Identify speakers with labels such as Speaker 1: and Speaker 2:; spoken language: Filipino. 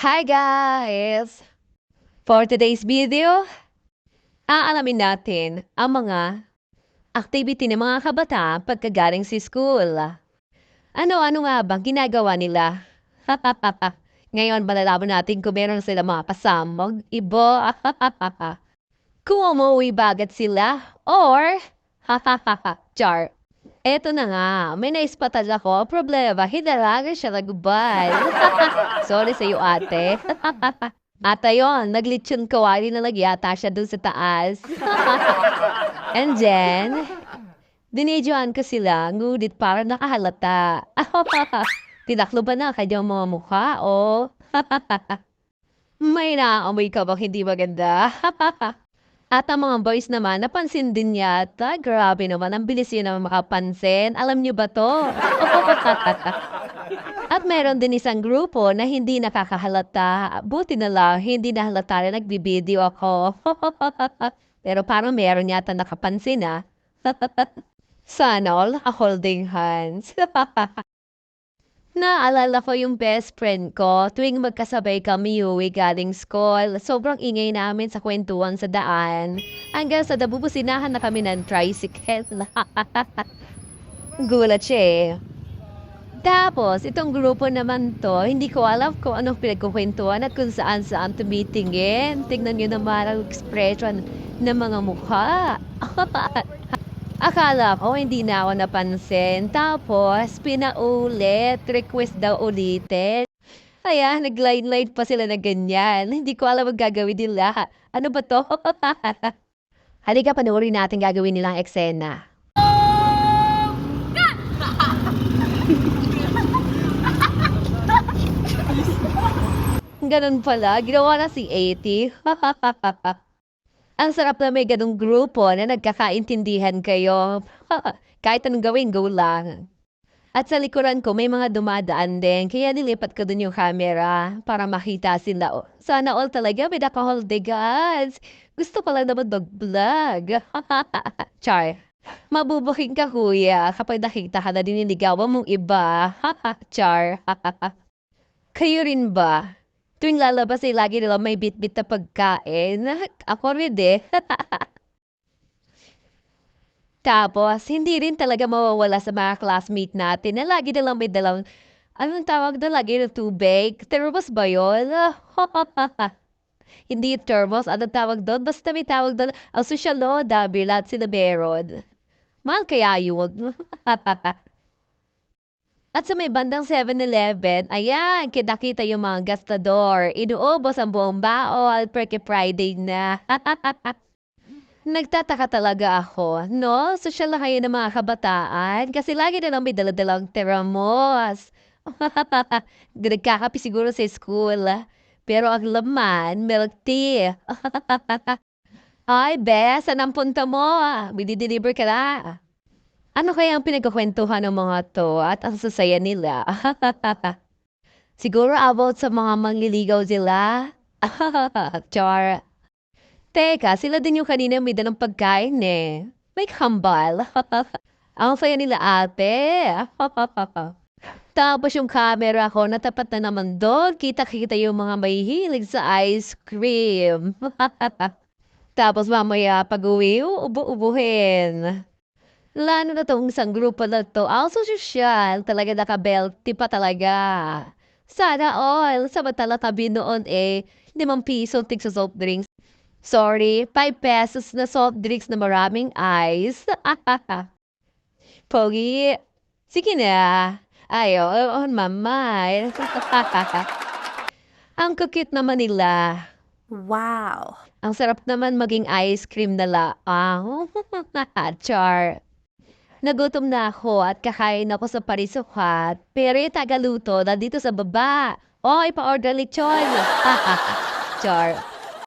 Speaker 1: Hi guys! For today's video, aalamin natin ang mga activity ng mga kabataan pagkagaling si school. Ano-ano nga bang ginagawa nila? Ngayon malalaman natin kung meron sila mga pasamog, ibo, kung umuwi ba agad sila, or char. Eto na nga, may naispatad ako, problema, hinalaga siya nagubay. Sorry sa iyo, ate. Ata yon, naglitsyon kawali na nagyata siya dun sa taas. And then, dinidyoan ko sila, ngunit parang nakahalata. Tinaklo ba na kanyang mga mukha, o? May naamoy ka bang hindi maganda? At ang mga boys naman, napansin din yata. Grabe naman, ang bilis yun naman makapansin. Alam niyo ba to? At meron din isang grupo na hindi nakakahalata. Buti na lang, hindi nahalata na nagbibideo ako. Pero parang meron yata nakapansin ah. Sana all, a holding hands. Naalala ko yung best friend ko tuwing magkasabay kami uwi galing school. Sobrang ingay namin sa kwentuhan sa daan. Hanggang sa dabubusinahan na kami ng tricycle. Gulat siya eh. Tapos, itong grupo naman to, hindi ko alam kung anong pinagkukwentuhan at kung saan saan tumitingin. Tingnan nyo naman ang expression ng mga mukha. Akala ko hindi na ako napansin. Tapos, pinaulit. Request daw ulitin. Kaya, nag-line-line pa sila na ganyan. Hindi ko alam ang gagawin nila. Ano ba to? Halika, panoorin natin gagawin nilang eksena. Ganun pala, ginawa na si 80. Ang sarap na may ganung grupo na nagkakaintindihan kayo. Kahit anong gawin, go lang. At sa likuran ko, may mga dumadaan din, kaya nilipat ko dun yung camera para makita sila. Sana all talaga may nakaholde guys. Gusto ko lang naman mag-vlog. Char. Mabubuking ka kuya kapag nakita ka na diniligawan mong iba. Char. Kayo rin ba? Tuwing lalabas ay lagi nila may bit-bit na pagkain. Ako rin eh. Tapos, hindi rin talaga mawawala sa mga classmate natin na lagi nilang may dalang, anong tawag doon? Lagi ng tubig. Thermos ba yun? hindi thermos. Anong tawag doon? Basta may tawag doon. Ang social law, dabi, lahat sila meron. Mahal kaya yun. At sa may bandang 7-Eleven, ayan, kita-kita yung mga gastador. Inuubos ang buong baon, perke Friday na. Nagtataka talaga ako, no? Social na kayo ng mga kabataan kasi lagi na lang may daladalang teramos. Nagkakapi siguro sa school. Pero ang laman, milk tea. Ay, Bes, saan ang punta mo? Bidi-deliver ka na. Ano kaya ang pinagkakwentuhan ng mga to at ang sasaya nila? Siguro about sa mga mangliligaw sila? Char. Teka, sila din yung kanina may dalang pagkain eh. May kambal. ang saya nila ate. Tapos yung camera ko, natapat na naman doon. Kita-kita yung mga may hilig sa ice cream. Tapos mamaya pag-uwi, ubo-ubuhin. Lalo na tong isang grupo na to, also social, talaga nakabelty pa talaga. Sana all, samantala tabi noon eh, limang piso tig sa soft drinks. Sorry, 5 pesos na soft drinks na maraming ice. Pogi, sige na. Ayo, on mamay. Ang kukit naman nila.
Speaker 2: Wow.
Speaker 1: Ang sarap naman maging ice cream na laang. Char. Nagutom na ako at kakain ako sa parisukat. Pero yung tagaluto na dito sa baba. Oh, ipa-order lechon. Char.